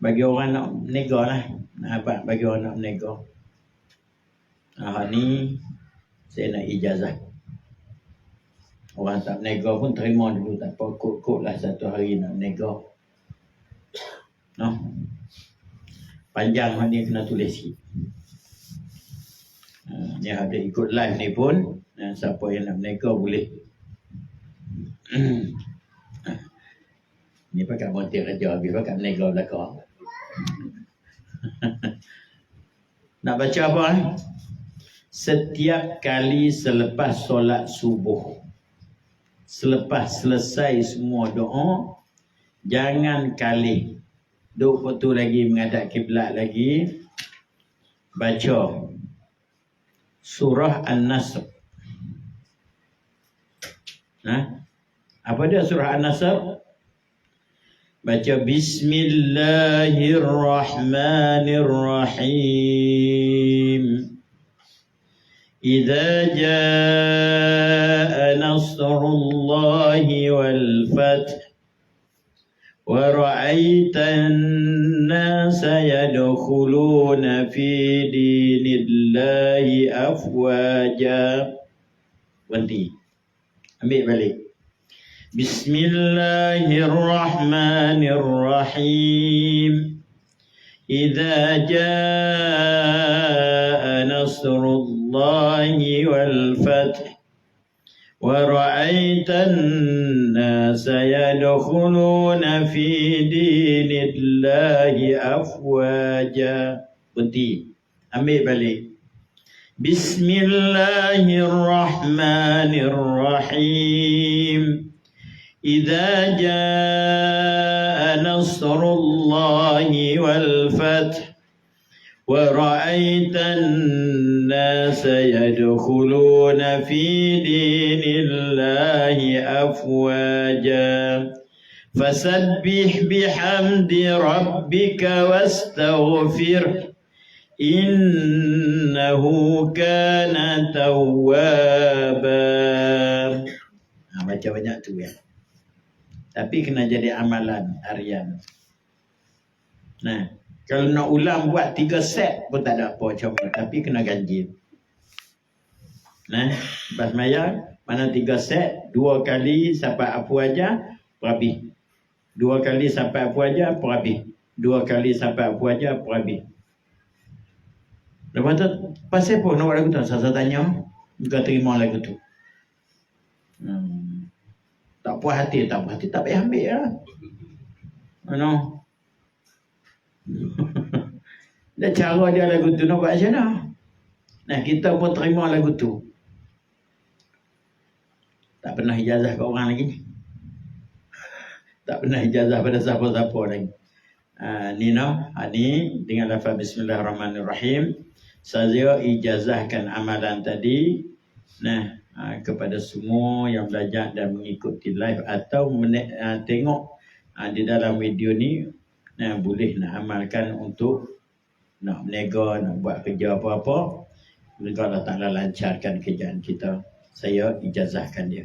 bagi orang nak menego lah. Apa bagi orang nak menego. Ah ni saya nak ijazah. Orang tak menego pun terima dulu tak apa kok-kok lah satu hari nak menego. No. Panjang ni kena tulis sikit. Uh, ni ada ikut live ni pun uh, siapa yang nak menego boleh. ni pakai montir kerja habis pakai menego belakang. Nak baca apa? Eh? Setiap kali selepas solat subuh Selepas selesai semua doa Jangan kali Duk waktu lagi menghadap kiblat lagi Baca Surah An-Nasr ha? Apa dia surah An-Nasr? Baca Bismillahirrahmanirrahim إذا جاء نصر الله والفتح ورأيت الناس يدخلون في دين الله أفواجا. Berhenti. Ambil balik. بسم الله الرحمن الرحيم إذا جاء نصر الله والفتح. ورأيت الناس يدخلون في دين الله أفواجا. بدي أمي بلي بسم الله الرحمن الرحيم إذا جاء نصر الله والفتح ورأيت الناس الناس يدخلون في دين الله أفواجا فسبح بحمد ربك واستغفره إنه كان توابا ha, Baca banyak tu ya Tapi kena jadi amalan harian Nah kalau nak ulang buat tiga set pun tak ada apa macam Tapi kena ganjil. Nah, lepas mayar, mana tiga set, dua kali sampai apa aja, perabi. Dua kali sampai apa aja, perabi. Dua kali sampai apa aja, perabi. Lepas tu, pasal apa nak buat lagu tu? Saya tanya, juga terima lagu tu. Hmm. Tak puas hati, tak puas hati, tak payah ambil lah. Ano? Dan cara dia lagu tu nak buat macam mana? Nah, kita pun terima lagu tu. Tak pernah ijazah ke orang lagi. Tak pernah ijazah pada siapa-siapa lagi. Uh, ni no, ha, ni dengan lafaz bismillahirrahmanirrahim. Saya ijazahkan amalan tadi nah uh, kepada semua yang belajar dan mengikuti live atau uh, tengok uh, di dalam video ni nah, boleh nak amalkan untuk nak menego, nak buat kerja apa-apa. Semoga Allah Ta'ala lancarkan kerjaan kita. Saya ijazahkan dia.